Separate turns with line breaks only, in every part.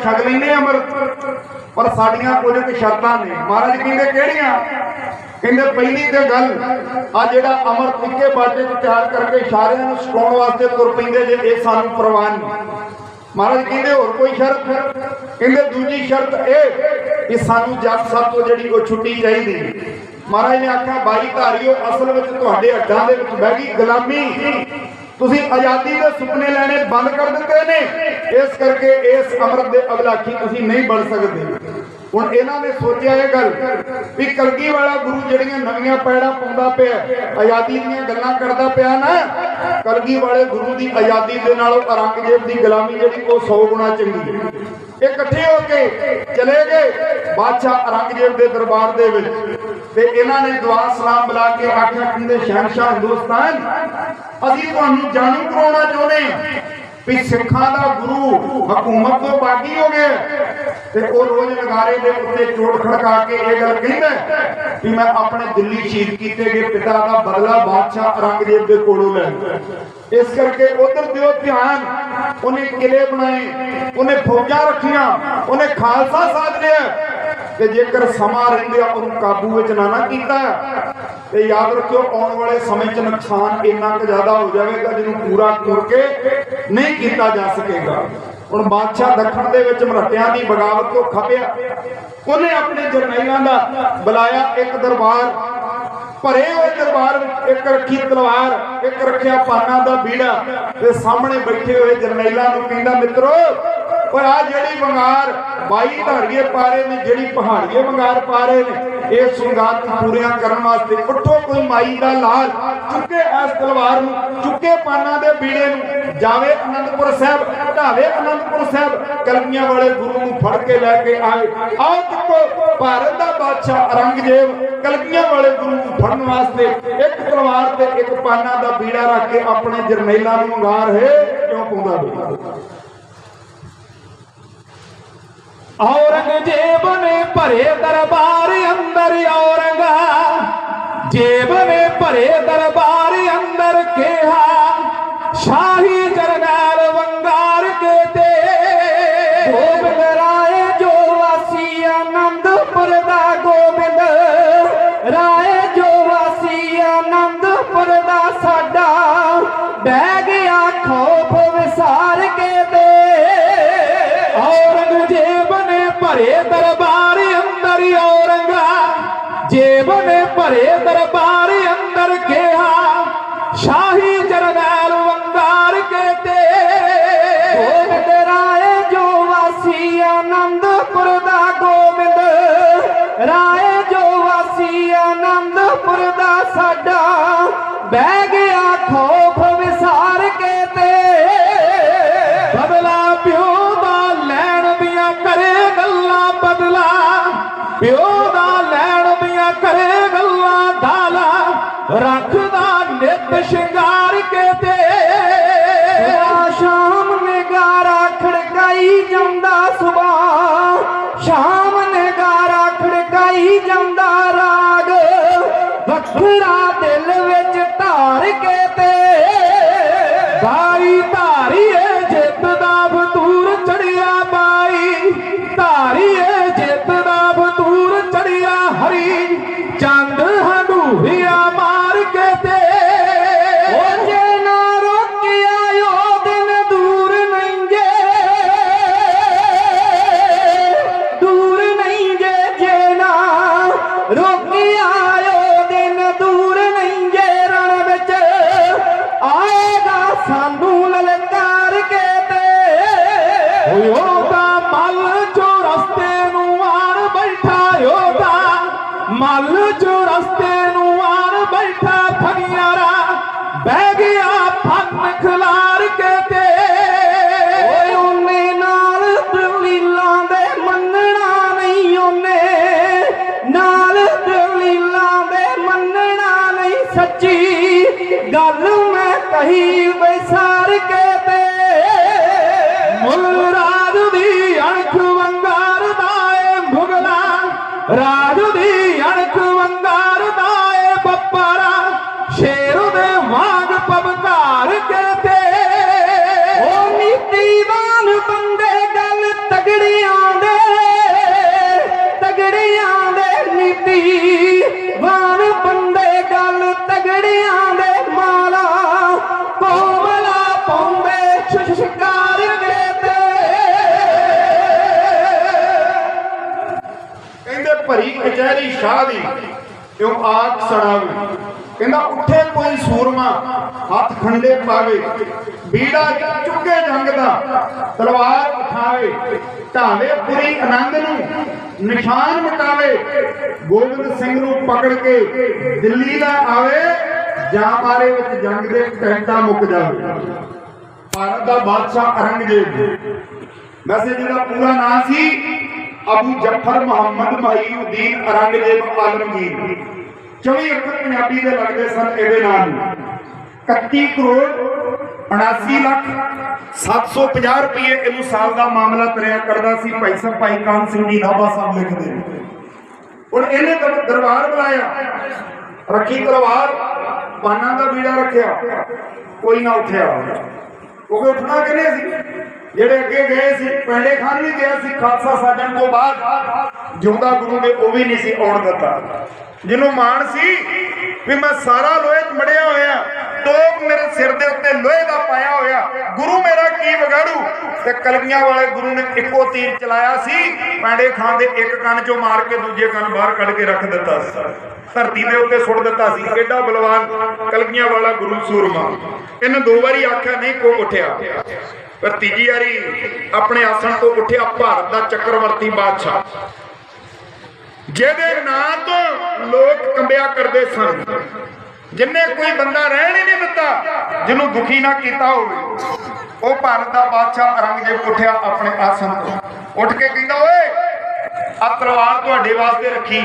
ਛਕ ਲੈਨੇ ਅੰਮ੍ਰਿਤ ਪਰ ਸਾਡੀਆਂ ਕੁਝ ਕੁ ਸ਼ਰਤਾਂ ਨੇ। ਮਹਾਰਾਜ ਕਹਿੰਦੇ ਕਿਹੜੀਆਂ? ਕਹਿੰਦੇ ਪਹਿਲੀ ਤੇ ਗੱਲ, ਆ ਜਿਹੜਾ ਅੰਮ੍ਰਿਤ ਇੱਕੇ ਬਾਟੇ 'ਚ ਤਿਆਰ ਕਰਕੇ ਸਾਰਿਆਂ ਨੂੰ ਛਕਾਉਣ ਵਾਸਤੇ ਤੁਰ ਪੈਂਦੇ ਜੇ, ਇਹ ਸਾਨੂੰ ਪ੍ਰਵਾਨ ਮਹਾਰਾਜ ਕਹਿੰਦੇ ਹੋਰ ਕੋਈ ਸ਼ਰਤ? ਕਹਿੰਦੇ ਦੂਜੀ ਸ਼ਰਤ ਇਹ ਕਿ ਸਾਨੂੰ ਜੱਟ ਸਭ ਤੋਂ ਜਿਹੜੀ ਉਹ ਛੁੱਟੀ ਚਾਹੀਦੀ ਮਹਾਰਾਜ ਨੇ ਆਖਿਆ, ਬਾਈ ਧਾਰੀਓ, ਅਸਲ ਵਿੱਚ ਤੁਹਾਡੇ ਅੱਡਾਂ ਦੇ ਵਿੱਚ ਬਹਿ ਗਈ ਗੁਲਾਮੀ। ਤੁਸੀਂ ਆਜ਼ਾਦੀ ਦੇ ਸੁਪਨੇ ਲੈਣੇ ਬੰਦ ਕਰ ਦਿੱਤੇ ਨੇ। ਇਸ ਕਰਕੇ ਇਸ ਅਮਰਤ ਦੇ ਅਭਿਲਾਖੀ ਤੁਸੀਂ ਨਹੀਂ ਬਣ ਸਕਦੇ। ਹੁਣ ਇਹਨਾਂ ਨੇ ਸੋਚਿਆ ਇਹ ਗੱਲ ਵੀ ਕਲਗੀ ਵਾਲਾ ਗੁਰੂ ਜਿਹੜੀਆਂ ਨਵੀਆਂ ਪੈੜਾ ਪਾਉਂਦਾ ਪਿਆ, ਆਜ਼ਾਦੀ ਦੀਆਂ ਗੱਲਾਂ ਕਰਦਾ ਪਿਆ ਨਾ, ਕਲਗੀ ਵਾਲੇ ਗੁਰੂ ਦੀ ਆਜ਼ਾਦੀ ਦੇ ਨਾਲੋਂ ਔਰੰਗਜ਼ੇਬ ਦੀ ਗੁਲਾਮੀ ਜਿਹੜੀ ਉਹ 100 ਗੁਣਾ ਚੰਗੀ ਹੈ। ਇਕੱਠੇ ਹੋ ਕੇ ਚਲੇ ਗਏ ਬਾਦਸ਼ਾਹ ਔਰੰਗਜ਼ੇਬ ਦੇ ਦਰਬਾਰ ਦੇ ਵਿੱਚ। ਤੇ ਇਹਨਾਂ ਨੇ ਦੁਆ ਸਲਾਮ ਬੁਲਾ ਕੇ ਆਖਿਆ ਕਹਿੰਦੇ ਸ਼ਹਿਨशाह ਹਿੰਦੁਸਤਾਨ। ਅਸੀਂ ਤੁਹਾਨੂੰ ਜਾਣੂ ਕਰਾਉਣਾ ਚਾਹੁੰਦੇ ਹਾਂ ਵੀ ਸਿੱਖਾਂ ਦਾ ਗੁਰੂ ਹਕੂਮਤ ਤੋਂ ਬਾਗੀ ਹੋ ਗਿਆ ਤੇ ਉਹ ਰੋਜ਼ ਨਗਾਰੇ ਦੇ ਉੱਤੇ ਚੋਟ ਖੜਕਾ ਕੇ ਇਹ ਗੱਲ ਕਹਿੰਦਾ ਵੀ ਮੈਂ ਆਪਣੇ ਦਿੱਲੀ ਸ਼ਹੀਦ ਕੀਤੇ ਗਏ ਪਿਤਾ ਦਾ ਬਦਲਾ ਬਾਦਸ਼ਾਹ ਔਰੰਗਜ਼ੇਬ ਦੇ ਕੋਲੋਂ ਲੈ ਇਸ ਕਰਕੇ ਉਧਰ ਦਿਓ ਧਿਆਨ। ਉਹਨੇ ਕਿਲੇ ਬਣਾਏ, ਉਹਨੇ ਫੌਜਾਂ ਰੱਖੀਆਂ, ਉਹਨੇ ਖਾਲਸਾ ਸਾਧ ਲਿਆ। ਤੇ ਜੇਕਰ ਸਮਾਂ ਰਹਿੰਦਿਆਂ ਉਹਨੂੰ ਕਾਬੂ ਵਿੱਚ ਨਾ ਨਾ ਕੀਤਾ, ਤੇ ਯਾਦ ਰੱਖਿਓ ਆਉਣ ਵਾਲੇ ਸਮੇਂ 'ਚ ਨੁਕਸਾਨ ਇੰਨਾ ਕੁ ਜ਼ਿਆਦਾ ਹੋ ਜਾਵੇਗਾ ਜਿਹਨੂੰ ਪੂਰਾ ਕਰਕੇ ਨਹੀਂ ਕੀਤਾ ਜਾ ਸਕੇਗਾ। ਹੁਣ ਬਾਦਸ਼ਾਹ ਦੱਖਣ ਦੇ ਵਿੱਚ ਮਰਹੱਟਿਆਂ ਦੀ ਬਗਾਵਤ ਤੋਂ ਖਪਿਆ। ਉਹਨੇ ਆਪਣੇ ਜਰਨੈਲਾਂ ਦਾ ਬੁਲਾਇਆ ਇੱਕ ਦਰਬਾਰ, ਭਰੇ ਹੋਏ ਦਰਬਾਰ ਵਿੱਚ ਇੱਕ ਰੱਖੀ ਤਲਵਾਰ, ਇੱਕ ਰੱਖਿਆ ਪਾਨਾ ਦਾ ਬੀੜਾ ਤੇ ਸਾਹਮਣੇ ਬੈਠੇ ਹੋਏ ਜਰਨੈਲਾਂ ਨੂੰ ਕਹਿੰਦਾ, ਮਿੱਤਰੋ ਓਏ ਆ ਜਿਹੜੀ ਵੰਗਾਰ ਬਾਈ ਧਾੜੀਏ ਪਾ ਰਹੇ ਨੇ, ਜਿਹੜੀ ਪਹਾੜੀਏ ਵੰਗਾਰ ਪਾ ਰਹੇ ਨੇ, ਇਹ ਸੁੰਗਾਰ ਪੂਰੀਆਂ ਕਰਨ ਵਾਸਤੇ ਉੱਠੋ ਕੋਈ ਮਾਈ ਦਾ ਲਾਲ ਚੁੱਕੇ ਇਸ ਤਲਵਾਰ ਨੂੰ, ਚੁੱਕੇ ਪਾਨਾਂ ਦੇ ਬੀੜੇ ਨੂੰ, ਜਾਵੇ ਅਨੰਦਪੁਰ ਸਾਹਿਬ, ਢਾਵੇ ਅਨੰਦਪੁਰ ਸਾਹਿਬ, ਕਲਮੀਆਂ ਵਾਲੇ ਗੁਰੂ ਨੂੰ ਫੜ ਕੇ ਲੈ ਕੇ ਆਏ। ਆਹ ਚੁੱਕੋ ਭਾਰਤ ਦਾ ਬਾਦਸ਼ਾਹ ਔਰੰਗਜ਼ੇਬ ਕਲਮੀਆਂ ਵਾਲੇ ਗੁਰੂ ਨੂੰ ਫੜਨ ਵਾਸਤੇ ਇੱਕ ਤਲਵਾਰ ਤੇ ਇੱਕ ਪਾਨਾਂ ਦਾ ਬੀੜਾ ਰੱਖ ਕੇ ਆਪਣੇ ਜਰਨੈਲਾਂ ਨੂੰ ਵੰਗਾਰ ਹੈ, ਕਿਉਂ ਪਾਉਂਦਾ ਬਈ
ਔਰੰਗਜ਼ੇਬ ਨੇ ਭਰੇ ਦਰਬਾਰ ਅੰਦਰ ਔਰੰਗਾ। ਜੇਬ ਨੇ ਭਰੇ ਦਰਬਾਰ ਅੰਦਰ ਕਿਹਾ, ਸ਼ਾਹੀ ਜਰਨੈਲ ਵੰਗਾਰ ਕੇ ਤੇ ਗੋਬਿੰਦ ਰਾਏ ਜੋ ਵਾਸੀ ਆਨੰਦਪੁਰ ਦਾ ਗੋਬਿੰਦ। ਰਾਏ ਜੋ ਵਾਸੀ ਆਨੰਦਪੁਰ ਦਾ ਸਾਡਾ। ਬਹਿ Yeah. Allô ਮੈਂ ਕਹੀ ਵਿਸਾਰ ਕੇ ਤੇ ਮੁੱਲ ਰਾਜ ਦੀ ਅਣਖ ਵੰਗਾਰ ਦਾਏ ਮੁਗਲਾ ਰਾਜ
ਸ਼ਾਹ ਦੀ ਕਿਉਂ ਆਖ ਸੜਾਵੇ ਕਹਿੰਦਾ, ਉੱਠੇ ਕੋਈ ਸੂਰਮਾ, ਹੱਥ ਖੰਡੇ ਪਾਵੇ, ਬੀੜਾ ਚੁੱਕੇ ਜੰਗ ਦਾ, ਤਲਵਾਰ ਉਠਾਵੇ ਢਾਵੇ ਪੁਰੀ ਆਨੰਦ ਨੂੰ, ਨਿਸ਼ਾਨ ਮਿਟਾਵੇ, ਗੋਬਿੰਦ ਸਿੰਘ ਨੂੰ ਪਕੜ ਕੇ ਦਿੱਲੀ ਦਾ ਆਵੇ, ਜਾਂ ਮਾਰੇ ਵਿੱਚ ਜੰਗ ਦੇ ਟੈਂਟਾ ਮੁੱਕ ਜਾਵੇ। ਭਾਰਤ ਦਾ ਬਾਦਸ਼ਾਹ ਔਰੰਗਜ਼ੇਬ ਵੈਸੇ ਜਿਹਦਾ ਪੂਰਾ ਨਾਂ ਸੀ ਅਬੂ ਜਫਰ ਮੁਹੰਮਦ ਮਹੀਉਦੀਨ ਔਰੰਗਜ਼ੇਬ ਆਲਮਗੀਰ। 24 ਅੱਖਰ ਪੰਜਾਬੀ ਦੇ ਲੱਗਦੇ ਸਨ ਇਹਦੇ ਨਾਲ। 31 ਕਰੋੜ 79 ਲੱਖ 750 ਰੁਪਏ ਇਹਨੂੰ ਸਾਲ ਦਾ ਮਾਮਲਾ ਤਰਿਆ ਕਰਦਾ ਸੀ ਭਾਈ ਸਾਹਿਬ, ਭਾਈ ਕਾਨ ਸਿੰਘ ਜੀ ਨਾਭਾ ਸਾਹਿਬ ਲਿਖਦੇ। ਨੇ ਇਹਨੇ ਦਰਬਾਰ ਬੁਲਾਇਆ ਰੱਖੀ ਤਲਵਾਰ, ਬਾਨਾਂ ਦਾ ਬੀੜਾ ਰੱਖਿਆ। ਕੋਈ ਨਾ ਉੱਠਿਆ। ਕਿਉਂਕਿ ਉੱਠਣਾ ਕਿਨੇ ਸੀ? ਜਿਹੜੇ ਅੱਗੇ ਗਏ ਸੀ ਪੈਂਡੇ ਖਾਨ ਵੀ ਗਿਆ ਸੀ, ਖਾਲਸਾ ਸਾਜਣ ਤੋਂ ਬਾਅਦ। ਜਿਉਂਦਾ ਗੁਰੂ ਨੇ ਉਹ ਵੀ ਨਹੀਂ ਸੀ ਆਉਣ ਦਿੱਤਾ। ਜਿਹਨੂੰ ਮਾਣ ਸੀ ਵੀ ਮੈਂ ਸਾਰਾ ਲੋਹੇ ਮੜਿਆ ਹੋਇਆ, ਤੋਪ ਮੇਰੇ ਸਿਰ ਦੇ ਉੱਤੇ ਲੋਹੇ ਦਾ ਪਾਇਆ ਹੋਇਆ, ਗੁਰੂ ਮੇਰਾ ਕੀ ਵਿਗਾੜੂ? ਤੇ ਕਲਗੀਆਂ ਵਾਲੇ ਗੁਰੂ ਨੇ ਇੱਕੋ ਤੀਰ ਚਲਾਇਆ ਸੀ ਪੈਂਡੇ ਖਾਨ ਦੇ ਇੱਕ ਕੰਨ 'ਚੋਂ ਮਾਰ ਕੇ ਦੂਜੇ ਕੰਨ ਬਾਹਰ ਕੱਢ ਕੇ ਰੱਖ ਦਿੱਤਾ ਸੀ। ਧਰਤੀ ਦੇ ਉੱਤੇ ਸੁੱਟ ਦਿੱਤਾ ਸੀ ਐਡਾ ਬਲਵਾਨ ਕਲਗੀਆਂ ਵਾਲਾ ਗੁਰੂ ਸੂਰਮਾ। ਇਹਨੇ ਦੋ ਵਾਰੀ ਆਖਿਆ, ਨਹੀਂ ਕੋ ਉੱਠਿਆ। ਪਰ ਤੀਜੀ ਵਾਰੀ ਆਪਣੇ ਆਸਣ ਤੋਂ ਉੱਠਿਆ ਭਾਰਤ ਦਾ ਚੱਕਰਵਰਤੀ ਬਾਦਸ਼ਾਹ। ਜਿਹਦੇ ਨਾਂ ਤੋਂ ਲੋਕ ਕੰਬਿਆ ਕਰਦੇ ਸਨ, ਜਿੰਨੇ ਕੋਈ ਬੰਦਾ ਰਹਿਣ ਹੀ ਨਹੀਂ ਦਿੱਤਾ, ਜਿਹਨੂੰ ਦੁਖੀ ਨਾ ਕੀਤਾ ਹੋਵੇ, ਉਹ ਭਾਰਤ ਦਾ ਬਾਦਸ਼ਾਹ ਔਰੰਗਜ਼ੇਬ ਉੱਠਿਆ ਆਪਣੇ ਆਸਣ ਤੋਂ। ਉੱਠ ਕੇ ਕਹਿੰਦਾ, ਓਏ ਆ ਤਲਵਾਰ ਤੁਹਾਡੇ ਵਾਸਤੇ ਰੱਖੀ,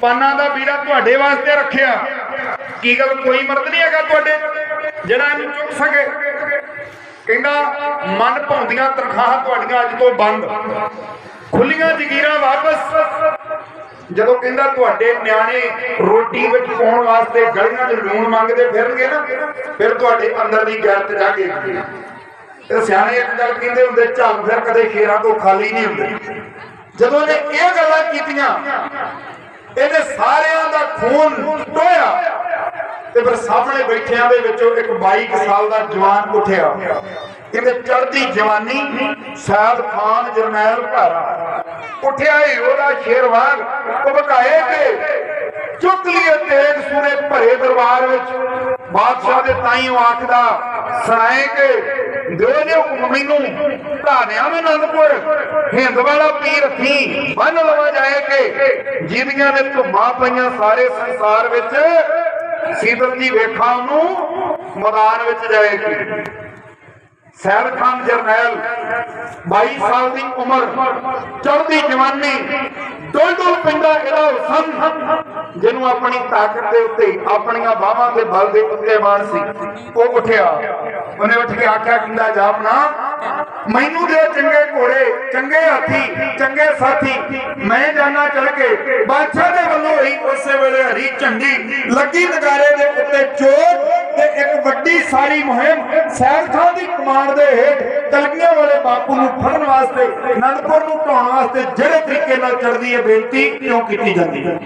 ਪਾਨਾਂ ਦਾ ਵੀਰਾ ਤੁਹਾਡੇ ਵਾਸਤੇ ਰੱਖਿਆ। ਕੀ ਗੱਲ, ਕੋਈ ਮਰਦ ਨਹੀਂ ਹੈਗਾ ਤੁਹਾਡੇ, ਜਿਹੜਾ ਇਹਨੂੰ ਚੁੱਕ ਸਕੇ? ਕਹਿੰਦਾ, ਮਨ ਭਾਉਂਦੀਆਂ ਤਨਖਾਹਾਂ ਤੁਹਾਡੀਆਂ ਅੱਜ ਤੋਂ ਬੰਦ। ਖੁੱਲੀਆਂ ਜ਼ਗੀਰਾਂ ਵਾਪਸ। ਜਦੋਂ ਕਹਿੰਦਾ, ਤੁਹਾਡੇ ਨਿਆਣੇ ਰੋਟੀ ਵਿੱਚ ਪਾਉਣ ਵਾਸਤੇ ਗਲੀਆਂ 'ਚ ਲੂਣ ਮੰਗਦੇ ਫਿਰਨਗੇ ਨਾ, ਫਿਰ ਤੁਹਾਡੇ ਅੰਦਰ ਦੀ ਗੈਰਤ ਜਾਗੇਗੀ ਇਹ ਸਿਆਣੇ ਇੱਕ ਗੱਲ ਕਹਿੰਦੇ ਹੁੰਦੇ ਝੱਲ ਫਿਰ ਕਦੇ ਖੇਰਾ ਤੋਂ ਖਾਲੀ ਨਹੀਂ ਹੁੰਦੇ। ਜਦੋਂ ਨੇ ਇਹ ਗੱਲਾਂ ਕੀਤੀਆਂ, ਇਹਦੇ ਸਾਰਿਆਂ ਦਾ ਖੂਨ ਟੋਇਆ ਤੇ ਫਿਰ ਸਾਹਮਣੇ ਬੈਠਿਆਂ ਦੇ ਵਿੱਚੋਂ ਇੱਕ 22 ਸਾਲ ਦਾ ਜਵਾਨ ਉੱਠਿਆ। ਕਹਿੰਦੇ ਚੜ੍ਹਦੀ ਜਵਾਨੀ ਸਾਦ ਖਾਨ ਜਰਨੈਲ ਘਰ। ਉੱਠਿਆ ਹੀ ਉਹਦਾ ਸ਼ੇਰਵਾਨ ਭਕਾਏ ਕੇ, ਚੁੱਕ ਲਿਏ ਤੇਗ ਸੂਰੇ ਭਰੇ ਦਰਬਾਰ ਵਿੱਚ। ਬਾਦਸ਼ਾਹ ਦੇ ਤਾਈਂ ਆਖਦਾ, ਸੁਣਾਏ ਕਿ, ਦਿਓ ਜੇ ਹੁਕਮ ਮੈਨੂੰ ਢਾਣਿਆ ਮੈਂ ਅਨੰਦਪੁਰ, ਹਿੰਦ ਵਾਲਾ ਪੀਰ ਰੱਖੀ, ਬੰਨ ਲਵਾ ਜਾਏ ਕਿ। ਜਿਹਦੀਆਂ ਨੇ ਧੁੰਮਾਂ ਪਈਆਂ ਸਾਰੇ ਸੰਸਾਰ ਵਿੱਚ। ਸੀਤਲ ਦੀ ਵੇਖਾਂ ਨੂੰ ਮੈਦਾਨ ਵਿੱਚ ਜਾਏਗੀ। ਸੈਦ ਖਾਨ ਜਰਨੈਲ 22 ਸਾਲ ਦੀ ਉਮਰ, ਚੜ੍ਹਦੀ ਜਵਾਨੀ ਡੋਲ ਡੋਲ ਪਿੰਡਾ ਇਹਦਾ ਹੁਸਨ ਜਿਹਨੂੰ ਆਪਣੀ ਤਾਕਤ ਦੇ ਉੱਤੇ, ਆਪਣੀਆਂ ਬਾਹਾਂ ਦੇ ਬਲ ਦੇ ਉੱਤੇ ਮਾਣ ਸੀ। ਉਹ ਉੱਠਿਆ। ਉਹਨੇ ਉੱਠ ਕੇ ਆਖਿਆ, ਕਿੰਦਾ ਜਾਪਨਾ ਮੈਨੂੰ ਦੇ ਚੰਗੇ ਘੋੜੇ, ਚੰਗੇ ਹਾਥੀ, ਚੰਗੇ ਸਾਥੀ, ਮੈਂ ਜਾਣਾ ਚੜ ਕੇ ਬਾਦਸ਼ਾਹ ਵੇਲੇ ਹਰੀ ਝੰਡੀ ਲੱਗੀ ਨਗਾਰੇ ਦੇ ਉੱਤੇ ਚੋਟ ਤੇ ਇੱਕ ਵੱਡੀ ਸਾਰੀ ਮੁਹਿੰਮ ਸੈਦ ਖਾਨ ਦੀ ਕਮਾਂਡ ਦੇ ਹੇਠ ਕਲਗੀਆਂ ਵਾਲੇ ਬਾਪੂ ਨੂੰ ਫੜਨ ਵਾਸਤੇ, ਅਨੰਦਪੁਰ ਨੂੰ ਢਾਉਣ ਵਾਸਤੇ ਜਿਹੜੇ ਤਰੀਕੇ ਨਾਲ ਚੱਲਦੀ ਹੈ ਬੇਨਤੀ ਕਿਉਂ ਕੀਤੀ ਜਾਂਦੀ ਹੈ?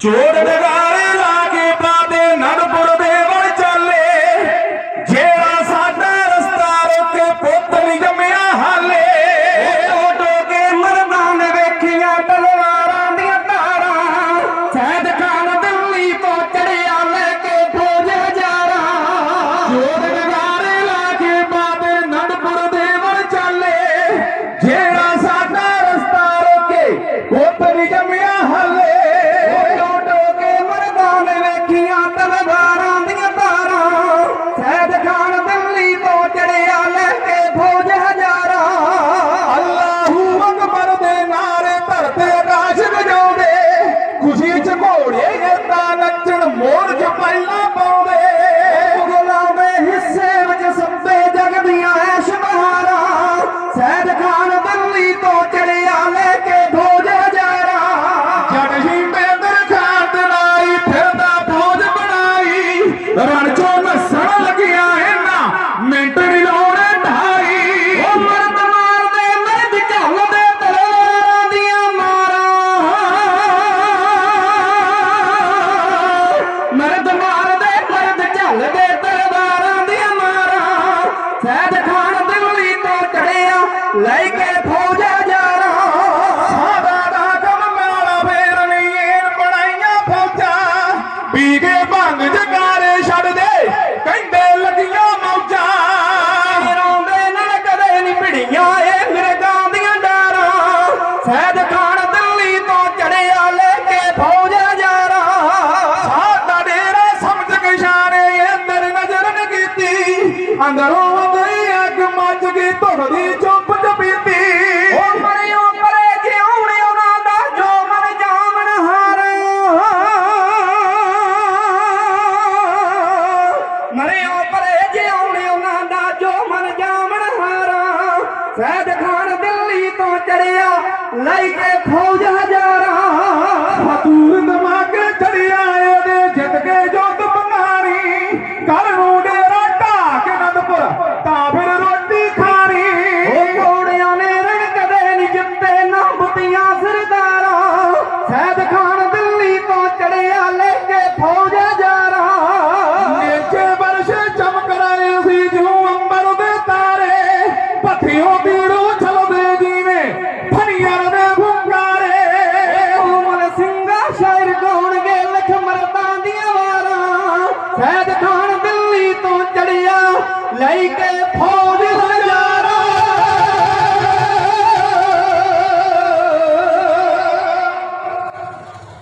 ਚੋਰ ਨਗਾਰੇ ਲਾ ਕੇ
more 报考第一，交。